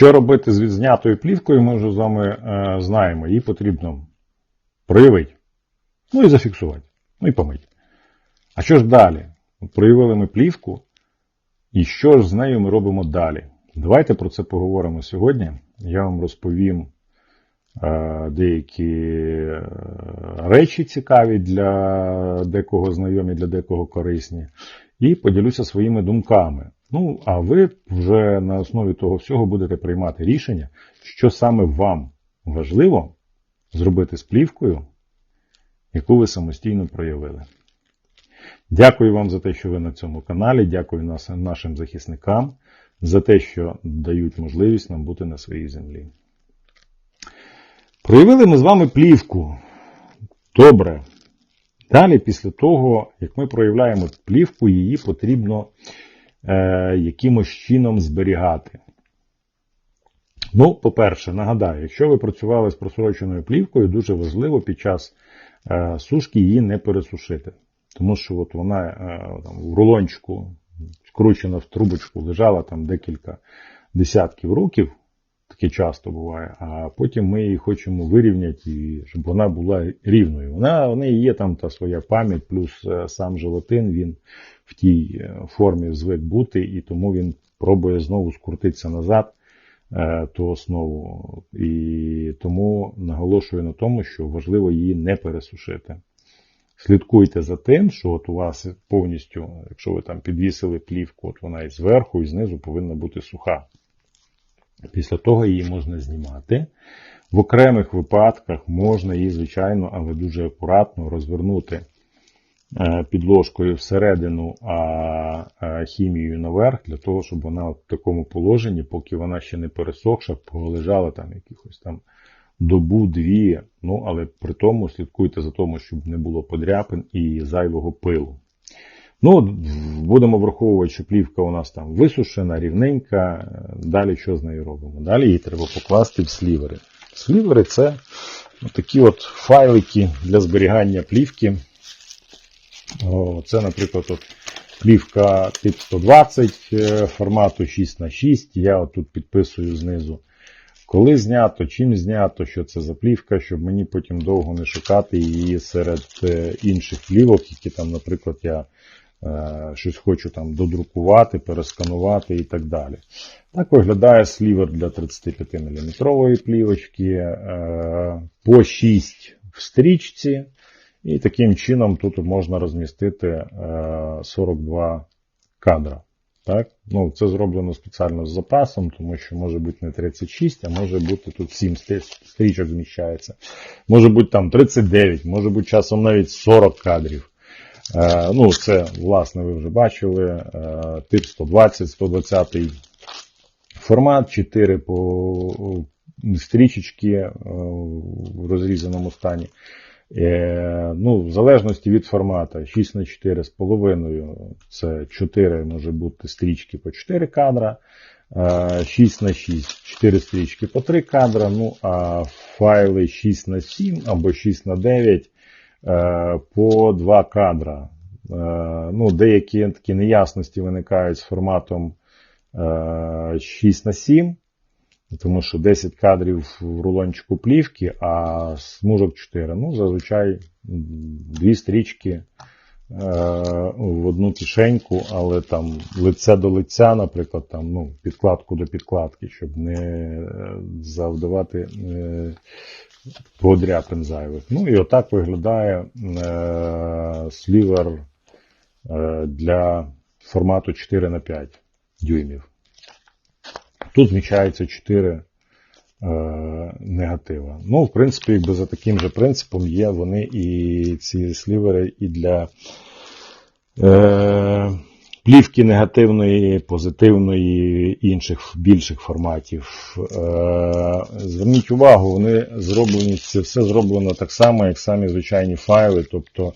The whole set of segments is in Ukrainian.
Що робити з відзнятою плівкою, ми вже з вами е, знаємо. Її потрібно проявити, ну і зафіксувати, ну і помити. А що ж далі? Проявили ми плівку, і що ж з нею ми робимо далі? Давайте про це поговоримо сьогодні. Я вам розповім е, деякі е, речі цікаві для декого знайомі, для декого корисні, і поділюся своїми думками. Ну, а ви вже на основі того всього будете приймати рішення, що саме вам важливо зробити з плівкою, яку ви самостійно проявили. Дякую вам за те, що ви на цьому каналі. Дякую нашим захисникам за те, що дають можливість нам бути на своїй землі. Проявили ми з вами плівку. Добре. Далі, після того, як ми проявляємо плівку, її потрібно е, якимось чином зберігати. Ну, по-перше, нагадаю, якщо ви працювали з просроченою плівкою, дуже важливо під час е, сушки її не пересушити. Тому що от вона е, там, в рулончику, скручена в трубочку, лежала там декілька десятків років, таке часто буває, а потім ми її хочемо вирівняти, щоб вона була рівною. Вона, в неї є там та своя пам'ять, плюс е, сам желатин, він в тій е, формі звик бути, і тому він пробує знову скрутитися назад е, ту основу. І тому наголошую на тому, що важливо її не пересушити. Слідкуйте за тим, що от у вас повністю, якщо ви там підвісили плівку, от вона і зверху, і знизу повинна бути суха. Після того її можна знімати. В окремих випадках можна її, звичайно, але дуже акуратно розвернути е, підложкою всередину, а хімією наверх, для того, щоб вона в такому положенні, поки вона ще не пересохша, полежала там якихось там добу-дві. Ну, але при тому слідкуйте за тому, щоб не було подряпин і зайвого пилу. Ну, будемо враховувати, що плівка у нас там висушена, рівненька. Далі що з нею робимо? Далі її треба покласти в слівери. Слівери це такі от файлики для зберігання плівки. Це, наприклад, от плівка тип 120 е, формату 6х6. Я тут підписую знизу. Коли знято, чим знято, що це за плівка, щоб мені потім довго не шукати її серед е, інших плівок, які там, наприклад, я щось хочу там додрукувати, пересканувати і так далі. Так виглядає слівер для 35 мм плівочки, е, по 6 в стрічці, і таким чином тут можна розмістити е, 42 кадра. Так? Ну, Це зроблено спеціально з запасом, тому що може бути не 36, а може бути тут 7 стрічок зміщається. Може бути там 39, може бути часом навіть 40 кадрів. Е, ну, Це, власне, ви вже бачили. Е, тип 120, 120 формат, 4 по стрічечки е, в розрізаному стані. Ну, В залежності від формату 6 на 4 з половиною, це 4 може бути стрічки по 4 кадра, 6 на 6 4 стрічки по 3 кадра, ну а файли 6 на 7 або 6 на 9 е, по 2 кадра. Е, ну, Деякі такі неясності виникають з форматом 6 на 7 тому що 10 кадрів в рулончику плівки, а смужок 4. Ну, зазвичай дві стрічки е, в одну кишеньку, але там лице до лиця, наприклад, там, ну, підкладку до підкладки, щоб не завдавати е, подряпин зайвих. Ну і отак виглядає е, слівер е, для формату 4 на 5 дюймів. Тут зміщається 4 е, негатива. Ну, в принципі, якби за таким же принципом є вони і ці слівери і для е, плівки негативної, позитивної, інших більших форматів. Е, зверніть увагу, вони зроблені, це все зроблено так само, як самі звичайні файли, тобто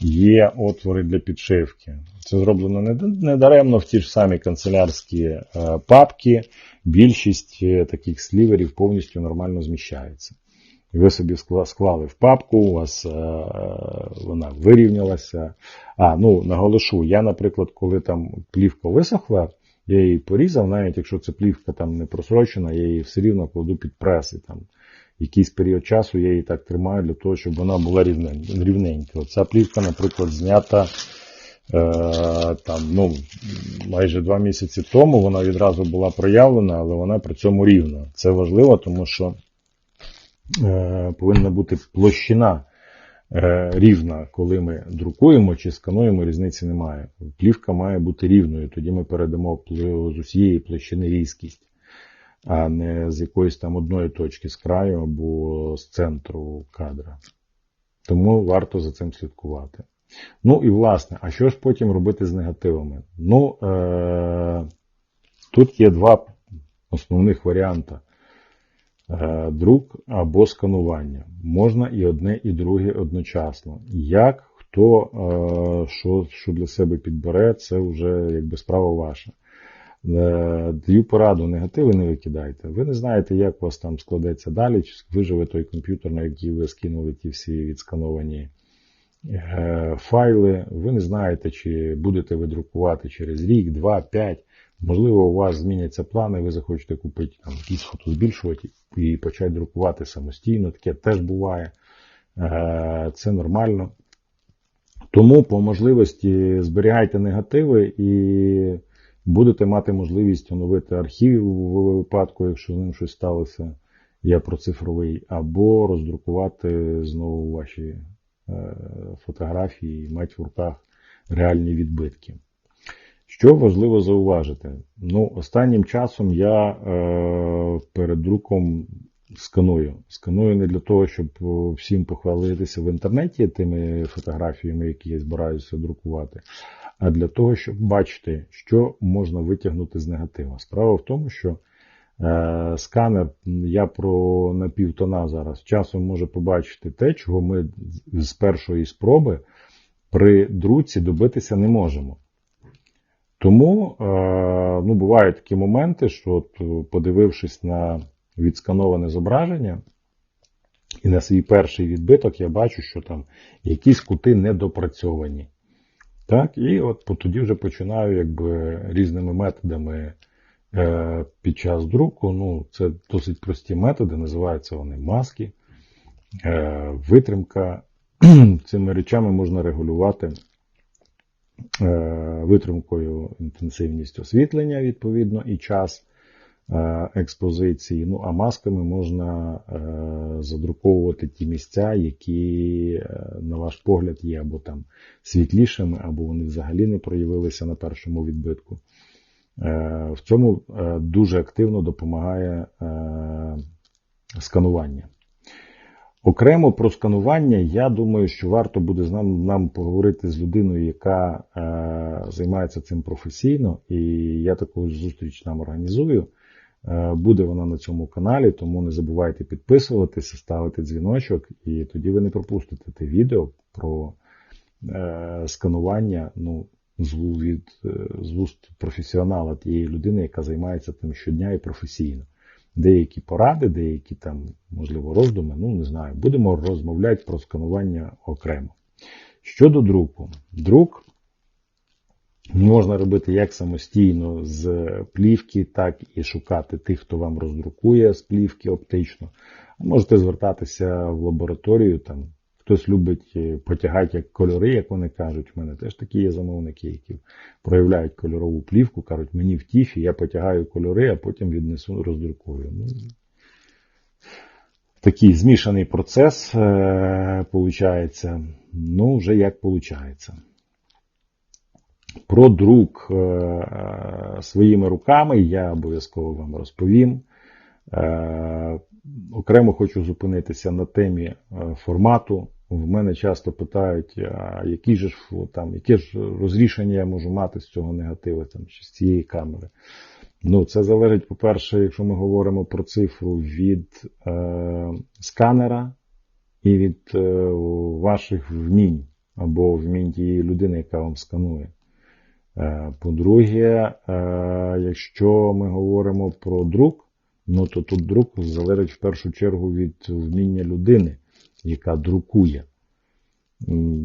є отвори для підшивки. Це зроблено недаремно в ті ж самі канцелярські е, папки. Більшість е, таких сліверів повністю нормально зміщається. Ви собі склали в папку, у вас е, вона вирівнялася. А, ну, наголошу, я, наприклад, коли там плівка висохла, Я її порізав, навіть якщо це плівка там не просрочена, я її все рівно кладу під прес. І там якийсь період часу я її так тримаю для того, щоб вона була рівнен- рівненька. Ця плівка, наприклад, знята е, там, ну, майже два місяці тому. Вона відразу була проявлена, але вона при цьому рівна. Це важливо, тому що повинна бути площина е, рівна, коли ми друкуємо чи скануємо, різниці немає. Плівка має бути рівною, тоді ми передамо з усієї площини різкість, а не з якоїсь там одної точки з краю або з центру кадра. Тому варто за цим слідкувати. Ну і власне, а що ж потім робити з негативами? Ну, е- тут є два основних варіанти. Е, друк або сканування. Можна і одне, і друге одночасно. Як, хто, е, що, що для себе підбере, це вже якби справа ваша. Е, Даю пораду, негативи не викидайте. Ви не знаєте, як у вас там складеться далі, чи виживе той комп'ютер, на який ви скинули ті всі відскановані файли. Ви не знаєте, чи будете ви друкувати через рік, два, п'ять. Можливо, у вас зміняться плани, ви захочете купити там, якийсь фотозбільшувати і почати друкувати самостійно. Таке теж буває. Е, Це нормально. Тому по можливості зберігайте негативи і будете мати можливість оновити архів у випадку, якщо ним щось сталося. Я про цифровий, або роздрукувати знову ваші е, фотографії мати в руках реальні відбитки. Що важливо зауважити? Ну, останнім часом я е, перед друком сканую. Сканую не для того, щоб всім похвалитися в інтернеті тими фотографіями, які я збираюся друкувати, а для того, щоб бачити, що можна витягнути з негатива. Справа в тому, що е, сканер, я про напівтона зараз, часом може побачити те, чого ми з першої спроби при друці добитися не можемо. Тому е, ну, бувають такі моменти, що от, е, подивившись на відскановане зображення і на свій перший відбиток, я бачу, що там якісь кути недопрацьовані. Так, і от тоді вже починаю якби різними методами е, під час друку. Ну, це досить прості методи, називаються вони маски, е, витримка. Цими речами можна регулювати витримкою інтенсивність освітлення, відповідно, і час е, експозиції. Ну, а масками можна е, задруковувати ті місця, які, е, на ваш погляд, є або там світлішими, або вони взагалі не проявилися на першому відбитку. Е, В цьому е, дуже активно допомагає е, сканування. Окремо про сканування, я думаю, що варто буде з нам, нам поговорити з людиною, яка е, займається цим професійно, і я таку зустріч нам організую. Е, буде вона на цьому каналі, тому не забувайте підписуватися, ставити дзвіночок, і тоді ви не пропустите те відео про е, сканування ну, з, від, е, з вуст професіонала тієї людини, яка займається тим щодня і професійно. Деякі поради, деякі там, можливо, роздуми, ну не знаю. Будемо розмовляти про сканування окремо. Щодо друку, друк можна робити як самостійно з плівки, так і шукати тих, хто вам роздрукує з плівки оптично. Можете звертатися в лабораторію. Там хтось любить е, потягати як кольори, як вони кажуть. У мене теж такі є замовники, які проявляють кольорову плівку, кажуть, мені в тіфі, я потягаю кольори, а потім віднесу роздрукую. Ну, такий змішаний процес е. Ну, вже як виходить. Про друк е, своїми руками я обов'язково вам розповім. Окремо хочу зупинитися на темі формату. В мене часто питають, а які ж там, яке ж розрішення я можу мати з цього негатива там, чи з цієї камери. Ну, це залежить, по-перше, якщо ми говоримо про цифру від е, сканера і від е, ваших вмінь або вмінь тієї людини, яка вам сканує. Е, По-друге, е, якщо ми говоримо про друк, ну то тут друк залежить в першу чергу від вміння людини, яка друкує.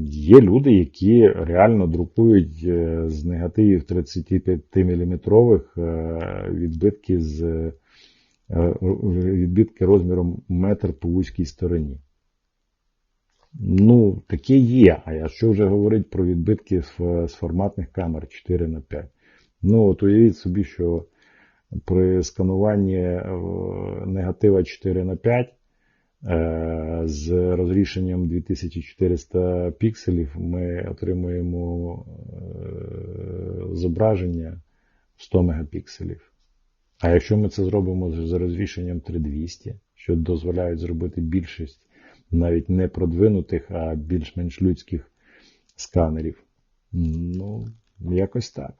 Є люди, які реально друкують е, з негативів 35 мм відбитки з е, відбитки розміром метр по вузькій стороні. Ну, таке є. А якщо вже говорить про відбитки з форматних камер 4 на 5 Ну, от уявіть собі, що при скануванні е, негатива 4 на 5 е, з розрішенням 2400 пікселів ми отримуємо е, зображення 100 мегапікселів. А якщо ми це зробимо з розрішенням 3200, що дозволяє зробити більшість навіть не продвинутих, а більш-менш людських сканерів, ну, якось так.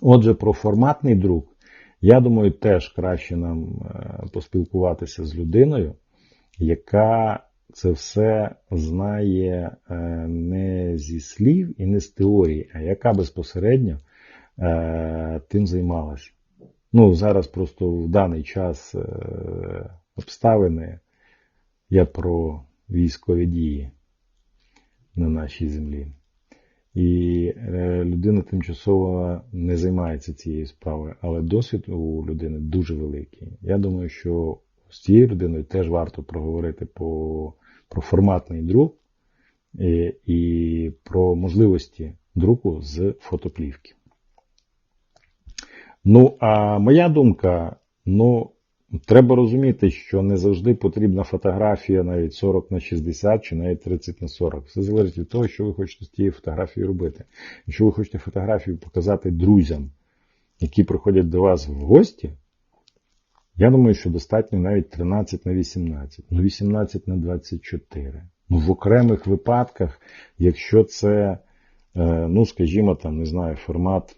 Отже, про форматний друк, я думаю, теж краще нам е, поспілкуватися з людиною, яка це все знає е, не зі слів і не з теорії, а яка безпосередньо е, тим займалася. Ну, зараз просто в даний час обставини я про військові дії на нашій землі. І е, людина тимчасово не займається цією справою, але досвід у людини дуже великий. Я думаю, що з цією людиною теж варто проговорити по, про форматний друк і, і про можливості друку з фотоплівки. Ну, а моя думка, ну, Треба розуміти, що не завжди потрібна фотографія навіть 40 на 60 чи навіть 30 на 40. Все залежить від того, що ви хочете з тією фотографією робити. Якщо ви хочете фотографію показати друзям, які приходять до вас в гості, я думаю, що достатньо навіть 13 на 18, ну 18 на 24. Ну, в окремих випадках, якщо це, е, ну, скажімо, там, не знаю, формат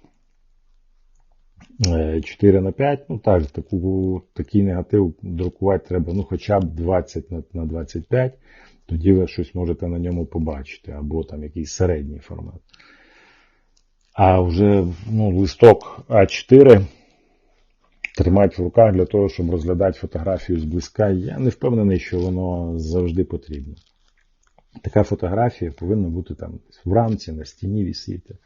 4 на 5, ну так, таку, такий негатив друкувати треба ну, хоча б 20 на 25, тоді ви щось можете на ньому побачити, або там якийсь середній формат. А вже ну, листок А4 тримати в руках для того, щоб розглядати фотографію зблизька, я не впевнений, що воно завжди потрібно. Така фотографія повинна бути там вранці на стіні вісіти.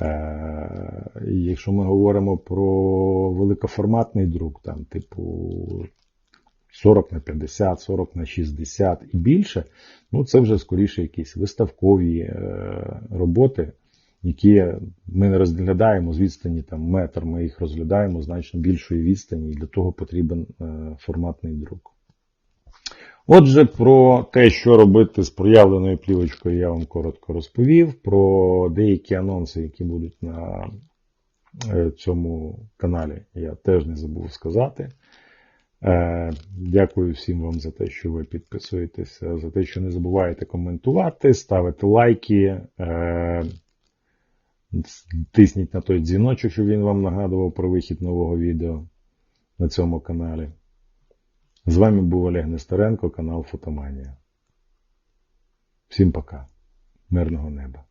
Е, якщо ми говоримо про великоформатний друк, там, типу 40 на 50, 40 на 60 і більше, ну це вже скоріше якісь виставкові е, роботи, які ми не розглядаємо з відстані там, метр, ми їх розглядаємо значно більшої відстані, і для того потрібен е, форматний друк. Отже, про те, що робити з проявленою плівочкою, я вам коротко розповів. Про деякі анонси, які будуть на е, цьому каналі, я теж не забув сказати. Е, дякую всім вам за те, що ви підписуєтеся, за те, що не забуваєте коментувати, ставити лайки, тисніть на той дзвіночок, щоб він вам нагадував про вихід нового відео на цьому каналі. З вами був Олег Нестеренко, канал Фотоманія. Всім пока. Мирного неба.